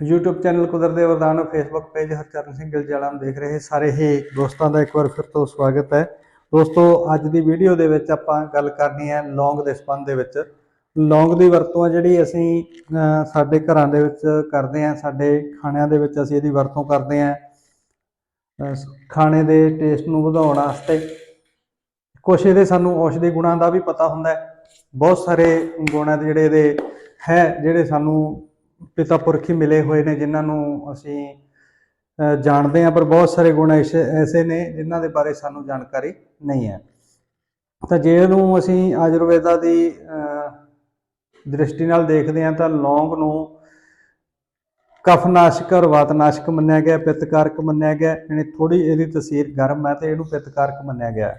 YouTube channel ਕੁਦਰਤ ਦੇ ਵਰਦਾਨ Facebook ਪੇਜ ਹਰਚਰਨ ਸਿੰਘ ਗਿਲਜਾਲਾ ਨੂੰ ਦੇਖ ਰਹੇ ਸਾਰੇ ਹੀ ਦੋਸਤਾਂ ਦਾ ਇੱਕ ਵਾਰ ਫਿਰ ਤੋਂ ਸਵਾਗਤ ਹੈ। ਦੋਸਤੋ ਅੱਜ ਦੀ ਵੀਡੀਓ ਦੇ ਵਿੱਚ ਆਪਾਂ ਗੱਲ ਕਰਨੀ ਹੈ ਲੌਂਗ ਦੇ ਸੰਬੰਧ ਦੇ ਵਿੱਚ। ਲੌਂਗ ਦੀ ਵਰਤੋਂ ਆ ਜਿਹੜੀ ਅਸੀਂ ਸਾਡੇ ਘਰਾਂ ਦੇ ਵਿੱਚ ਕਰਦੇ ਹਾਂ ਸਾਡੇ ਖਾਣਿਆਂ ਦੇ ਵਿੱਚ ਅਸੀਂ ਇਹਦੀ ਵਰਤੋਂ ਕਰਦੇ ਹਾਂ। ਅਹ, ਖਾਣੇ ਦੇ ਟੇਸਟ ਨੂੰ ਵਧਾਉਣ ਵਾਸਤੇ। ਕੁਛ ਇਹਦੇ ਸਾਨੂੰ ਔਸ਼ਧੀ ਗੁਣਾਂ ਦਾ ਵੀ ਪਤਾ ਹੁੰਦਾ ਹੈ। ਬਹੁਤ ਸਾਰੇ ਗੁਣ ਹੈ ਜਿਹੜੇ ਇਹਦੇ ਹੈ ਜਿਹੜੇ ਸਾਨੂੰ ਪਿਤਾ ਪੁਰਖੀ ਮਿਲੇ ਹੋਏ ਨੇ, ਜਿਨ੍ਹਾਂ ਨੂੰ ਅਸੀਂ ਜਾਣਦੇ ਹਾਂ, ਪਰ ਬਹੁਤ ਸਾਰੇ ਗੁਣ ਐਸੇ ਐਸੇ ਨੇ, ਜਿਨ੍ਹਾਂ ਦੇ ਬਾਰੇ ਸਾਨੂੰ ਜਾਣਕਾਰੀ ਨਹੀਂ ਹੈ। ਤਾਂ ਜੇ ਇਹਨੂੰ ਅਸੀਂ ਆਯੁਰਵੇਦਾ ਦੀ ਦ੍ਰਿਸ਼ਟੀ ਨਾਲ ਦੇਖਦੇ ਹਾਂ, ਤਾਂ ਲੌਂਗ ਨੂੰ ਕਫਨਾਸ਼ਕ ਔਰ ਵਾਤਨਾਸ਼ਕ ਮੰਨਿਆ ਗਿਆ, ਪਿੱਤਕਾਰਕ ਮੰਨਿਆ ਗਿਆ, ਯਾਨੀ ਥੋੜੀ ਇਹਦੀ ਤਸੀਰ ਗਰਮ ਹੈ ਤੇ ਇਹਨੂੰ ਪਿੱਤਕਾਰਕ ਮੰਨਿਆ ਗਿਆ।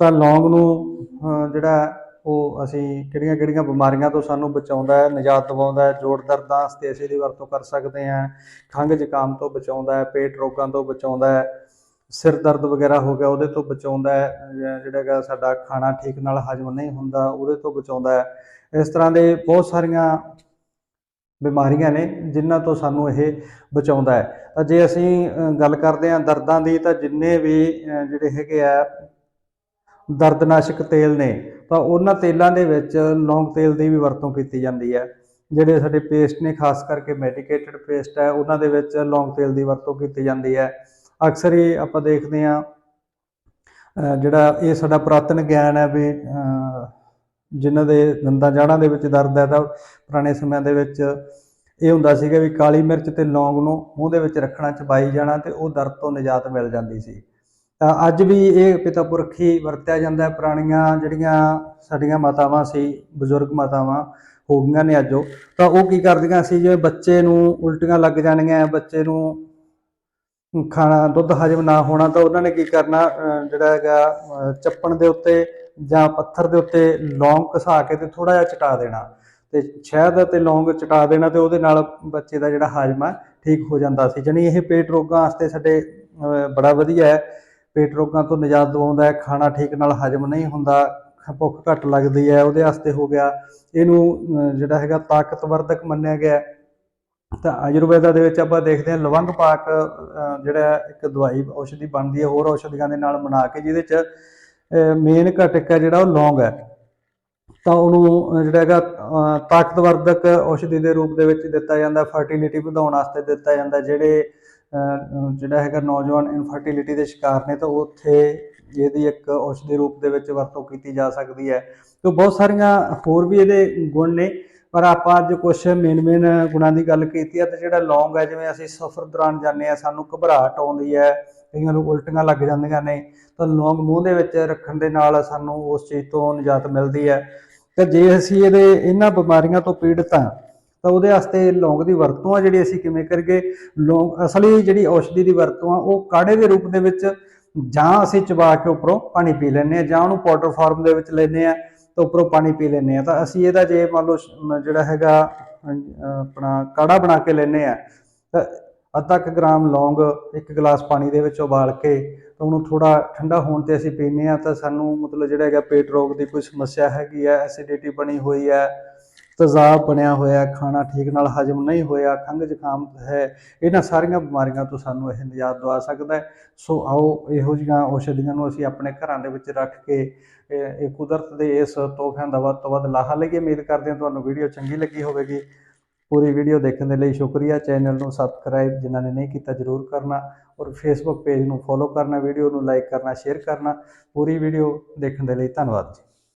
ਤਾਂ ਲੌਂਗ ਨੂੰ ਜਿਹੜਾ ਉਹ ਅਸੀਂ ਕਿਹੜੀਆਂ ਕਿਹੜੀਆਂ ਬਿਮਾਰੀਆਂ ਤੋਂ ਸਾਨੂੰ ਬਚਾਉਂਦਾ ਹੈ, ਨਿਜਾਤ ਦਿਵਾਉਂਦਾ ਹੈ, ਜੋੜ ਦਰਦਾਂ ਵਾਸਤੇ ਅਸੀਂ ਦੀ ਵਰਤੋਂ ਕਰ ਸਕਦੇ ਹਾਂ, ਖੰਘ ਜ਼ੁਕਾਮ ਤੋਂ ਬਚਾਉਂਦਾ ਹੈ, ਪੇਟ ਰੋਗਾਂ ਤੋਂ ਬਚਾਉਂਦਾ ਹੈ, ਸਿਰ ਦਰਦ ਵਗੈਰਾ ਹੋ ਗਿਆ ਉਹਦੇ ਤੋਂ ਬਚਾਉਂਦਾ ਹੈ ਜਿਹੜਾ ਹੈਗਾ ਸਾਡਾ ਖਾਣਾ ਠੀਕ ਨਾਲ ਹਜਮ ਨਹੀਂ ਹੁੰਦਾ, ਉਹਦੇ ਤੋਂ ਬਚਾਉਂਦਾ ਹੈ। ਇਸ ਤਰ੍ਹਾਂ ਦੇ ਬਹੁਤ ਸਾਰੀਆਂ ਬਿਮਾਰੀਆਂ ਨੇ ਜਿਨ੍ਹਾਂ ਤੋਂ ਸਾਨੂੰ ਇਹ ਬਚਾਉਂਦਾ ਹੈ। ਤਾਂ ਜੇ ਅਸੀਂ ਗੱਲ ਕਰਦੇ ਹਾਂ ਦਰਦਾਂ ਦੀ ਤਾਂ ਜਿੰਨੇ ਵੀ ਜਿਹੜੇ ਹੈਗੇ ਆ ਦਰਦਨਾਸ਼ਕ ਤੇਲ ਨੇ, ਤਾਂ ਉਹਨਾਂ ਤੇਲਾਂ ਦੇ ਵਿੱਚ ਲੌਂਗ ਤੇਲ ਦੀ ਵੀ ਵਰਤੋਂ ਕੀਤੀ ਜਾਂਦੀ ਹੈ। ਜਿਹੜੇ ਸਾਡੇ ਪੇਸਟ ਨੇ, ਖਾਸ ਕਰਕੇ ਮੈਡੀਕੇਟਡ ਪੇਸਟ ਹੈ, ਉਹਨਾਂ ਦੇ ਵਿੱਚ ਲੌਂਗ ਤੇਲ ਦੀ ਵਰਤੋਂ ਕੀਤੀ ਜਾਂਦੀ ਹੈ। ਅਕਸਰ ਹੀ ਆਪਾਂ ਦੇਖਦੇ ਹਾਂ ਜਿਹੜਾ ਇਹ ਸਾਡਾ ਪੁਰਾਤਨ ਗਿਆਨ ਹੈ ਵੀ, ਅਹ ਜਿਨ੍ਹਾਂ ਦੇ ਦੰਦਾਂ ਜਾੜਾਂ ਦੇ ਵਿੱਚ ਦਰਦ ਹੈ, ਤਾਂ ਪੁਰਾਣੇ ਸਮਿਆਂ ਦੇ ਵਿੱਚ ਇਹ ਹੁੰਦਾ ਸੀਗਾ ਵੀ ਕਾਲੀ ਮਿਰਚ ਤੇ ਲੌਂਗ ਨੂੰ ਮੂੰਹ ਦੇ ਵਿੱਚ ਰੱਖਣਾ, ਚਬਾਈ ਜਾਣਾ ਤੇ ਉਹ ਦਰਦ ਤੋਂ ਨਿਜਾਤ ਮਿਲ ਜਾਂਦੀ ਸੀ। ਤਾਂ ਅੱਜ ਵੀ ਇਹ ਪਿਤਾ ਪੁਰਖੀ ਵਰਤਿਆ ਜਾਂਦਾ ਹੈ। ਪੁਰਾਣੀਆਂ ਜਿਹੜੀਆਂ ਸਾਡੀਆਂ ਮਾਤਾਵਾਂ ਸੀ ਬਜ਼ੁਰਗ ਮਾਤਾਵਾਂ ਹੋ ਗਈਆਂ ਨੇ ਅੱਜ ਉਹ। ਤਾਂ ਉਹ ਕੀ ਕਰਦੀਆਂ ਸੀ ਜਿਵੇਂ ਬੱਚੇ ਨੂੰ ਉਲਟੀਆਂ ਲੱਗ ਜਾਣੀਆਂ ਬੱਚੇ ਨੂੰ ਖਾਣਾ ਦੁੱਧ ਹਜਮ ਨਾ ਹੋਣਾ ਤਾਂ ਉਹਨਾਂ ਨੇ ਕੀ ਕਰਨਾ ਜਿਹੜਾ ਹੈਗਾ ਚੱਪਣ ਦੇ ਉੱਤੇ ਜਾਂ ਪੱਥਰ ਦੇ ਉੱਤੇ ਲੌਂਗ ਘਸਾ ਕੇ ਤੇ ਥੋੜਾ ਜਿਹਾ ਚਟਾ ਦੇਣਾ। ਤੇ ਸ਼ਹਿਦ ਤੇ ਲੌਂਗ ਚਟਾ ਦੇਣਾ ਤੇ ਉਹਦੇ ਨਾਲ ਬੱਚੇ ਦਾ ਜਿਹੜਾ ਹਾਜ਼ਮਾ ਹੈ, ਠੀਕ ਹੋ ਜਾਂਦਾ ਸੀ। ਜਾਣੀ ਇਹ ਪੇਟ ਰੋਗਾਂ ਵਾਸਤੇ ਸਾਡੇ ਬੜਾ ਵਧੀਆ ਹੈ। ਪੇਟ ਰੋਗਾਂ ਤੋਂ ਨਿਜਾਤ ਦਿਵਾਉਂਦਾ ਹੈ, ਖਾਣਾ ਠੀਕ ਨਾਲ ਹਜਮ ਨਹੀਂ ਹੁੰਦਾ ਭੁੱਖ ਘੱਟ ਲੱਗਦੀ ਹੈ, ਉਹਦੇ ਵਾਸਤੇ ਹੋ ਗਿਆ। ਇਹਨੂੰ ਜਿਹੜਾ ਹੈਗਾ ਤਾਕਤਵਰਧਕ ਮੰਨਿਆ ਗਿਆ ਤਾਂ ਆਯੁਰਵੇਦਾ ਦੇ ਵਿੱਚ ਆਪਾਂ ਦੇਖਦੇ ਹਾਂ, ਲਵੰਗ ਪਾਕ ਜਿਹੜਾ ਇੱਕ ਦਵਾਈ ਔਸ਼ਧੀ ਬਣਦੀ ਹੈ, ਹੋਰ ਔਸ਼ਧੀਆਂ ਦੇ ਨਾਲ ਬਣਾ ਕੇ ਜਿਹਦੇ ਚ ਮੇਨ ਘਟਕ ਹੈ ਜਿਹੜਾ ਉਹ ਲੌਂਗ ਹੈ। ਤਾਂ ਉਹਨੂੰ ਜਿਹੜਾ ਹੈਗਾ ਤਾਕਤਵਰਧਕ ਔਸ਼ਧੀ ਦੇ ਰੂਪ ਦੇ ਵਿੱਚ ਦਿੱਤਾ ਜਾਂਦਾ, ਫਰਟੀਲਿਟੀ ਵਧਾਉਣ ਵਾਸਤੇ ਦਿੱਤਾ ਜਾਂਦਾ, ਜਿਹੜੇ ਜਿਹੜਾ ਹੈਗਾ ਨੌਜਵਾਨ ਇਨਫਰਟੀਲਿਟੀ ਦੇ ਸ਼ਿਕਾਰ ਨੇ, ਤਾਂ ਉੱਥੇ ਇਹਦੀ ਇੱਕ ਔਸ਼ਧੀ ਰੂਪ ਦੇ ਵਿੱਚ ਵਰਤੋਂ ਕੀਤੀ ਜਾ ਸਕਦੀ ਹੈ। ਤੇ ਬਹੁਤ ਸਾਰੀਆਂ ਹੋਰ ਵੀ ਇਹਦੇ ਗੁਣ ਨੇ, ਪਰ ਆਪਾਂ ਅੱਜ ਕੁਝ ਮੇਨ ਮੇਨ ਗੁਣਾਂ ਦੀ ਗੱਲ ਕੀਤੀ ਹੈ, ਤੇ ਜਿਹੜਾ ਲੌਂਗ ਹੈ, ਜਿਵੇਂ ਅਸੀਂ ਸਫ਼ਰ ਦੌਰਾਨ ਜਾਂਦੇ ਆ ਸਾਨੂੰ ਘਬਰਾਹਟ ਆਉਂਦੀ ਹੈ, ਕਈਆਂ ਨੂੰ ਉਲਟੀਆਂ ਲੱਗ ਜਾਂਦੀਆਂ ਨੇ, ਤਾਂ ਲੌਂਗ ਮੂੰਹ ਦੇ ਵਿੱਚ ਰੱਖਣ ਦੇ ਨਾਲ ਸਾਨੂੰ ਉਸ ਚੀਜ਼ ਤੋਂ ਨਿਜਾਤ ਮਿਲਦੀ ਹੈ। ਤੇ ਜੇ ਅਸੀਂ ਇਹਦੇ ਇਹਨਾਂ ਬਿਮਾਰੀਆਂ ਤੋਂ ਪੀੜਤ ਹਾਂ ਤਾਂ ਉਹਦੇ ਵਾਸਤੇ ਲੌਂਗ ਦੀ ਵਰਤੋਂ ਆ ਜਿਹੜੀ ਅਸੀਂ ਕਿਵੇਂ ਕਰੀਏ? ਲੌਂਗ ਅਸਲੀ ਜਿਹੜੀ ਔਸ਼ਧੀ ਦੀ ਵਰਤੋਂ ਆ, ਉਹ ਕਾੜੇ ਦੇ ਰੂਪ ਦੇ ਵਿੱਚ ਜਾਂ ਅਸੀਂ ਚਬਾ ਕੇ ਉੱਪਰੋਂ ਪਾਣੀ ਪੀ ਲੈਂਦੇ ਆ ਜਾਂ ਉਹਨੂੰ ਪਾਊਡਰ ਫਾਰਮ ਦੇ ਵਿੱਚ ਲੈਂਦੇ ਆ ਤਾਂ ਉੱਪਰੋਂ ਪਾਣੀ ਪੀ ਲੈਂਦੇ ਆ ਤਾਂ ਅਸੀਂ ਇਹਦਾ ਜੇ ਮੰਨ ਲਓ ਜਿਹੜਾ ਹੈਗਾ ਆਪਣਾ ਕਾੜਾ ਬਣਾ ਕੇ ਲੈਂਦੇ ਆ ਤਾਂ ਅੱਧਾ ਕੁ ਗ੍ਰਾਮ ਲੌਂਗ ਇੱਕ ਗਲਾਸ ਪਾਣੀ ਦੇ ਵਿੱਚ ਉਬਾਲ ਕੇ ਤਾਂ ਉਹਨੂੰ ਥੋੜਾ ਠੰਡਾ ਹੋਣ ਤੇ ਅਸੀਂ ਪੀਂਦੇ ਆ ਤਾਂ ਸਾਨੂੰ ਮਤਲਬ ਜਿਹੜਾ ਹੈਗਾ ਪੇਟ ਰੋਗ ਦੀ ਕੋਈ ਸਮੱਸਿਆ ਹੈਗੀ ਆ ਐਸਿਡਿਟੀ ਬਣੀ ਹੋਈ ਹੈ ਤੇਜ਼ਾਬ ਬਣਿਆ ਹੋਇਆ ਖਾਣਾ ਠੀਕ ਨਾਲ ਹਜਮ ਨਹੀਂ ਹੋਇਆ, ਖੰਘ ਜ਼ੁਕਾਮ ਹੈ, ਇਹਨਾਂ ਸਾਰੀਆਂ ਬਿਮਾਰੀਆਂ ਤੋਂ ਸਾਨੂੰ ਇਹ ਨਿਜਾਤ ਦਵਾ ਸਕਦਾ ਹੈ। ਸੋ ਆਓ, ਇਹੋ ਜਿਹੀਆਂ ਔਸ਼ਧੀਆਂ ਨੂੰ ਅਸੀਂ ਆਪਣੇ ਘਰਾਂ ਦੇ ਵਿੱਚ ਰੱਖ ਕੇ, ਇਹ ਇਹ ਕੁਦਰਤ ਦੇ ਇਸ ਤੋਹਫਿਆਂ ਦਾ ਵੱਧ ਤੋਂ ਵੱਧ ਲਾਹਾ ਲਈਏ। ਉਮੀਦ ਕਰਦੇ ਹਾਂ ਤੁਹਾਨੂੰ ਵੀਡੀਓ ਚੰਗੀ ਲੱਗੀ ਹੋਵੇਗੀ। ਪੂਰੀ ਵੀਡੀਓ ਦੇਖਣ ਦੇ ਲਈ ਸ਼ੁਕਰੀਆ। ਚੈਨਲ ਨੂੰ ਸਬਸਕ੍ਰਾਈਬ ਜਿਨ੍ਹਾਂ ਨੇ ਨਹੀਂ ਕੀਤਾ ਜਰੂਰ ਕਰਨਾ ਔਰ ਫੇਸਬੁੱਕ ਪੇਜ ਨੂੰ ਫੋਲੋ ਕਰਨਾ, ਵੀਡੀਓ ਨੂੰ ਲਾਈਕ ਕਰਨਾ ਸ਼ੇਅਰ ਕਰਨਾ। ਪੂਰੀ ਵੀਡੀਓ ਦੇਖਣ ਦੇ ਲਈ ਧੰਨਵਾਦ ਜੀ।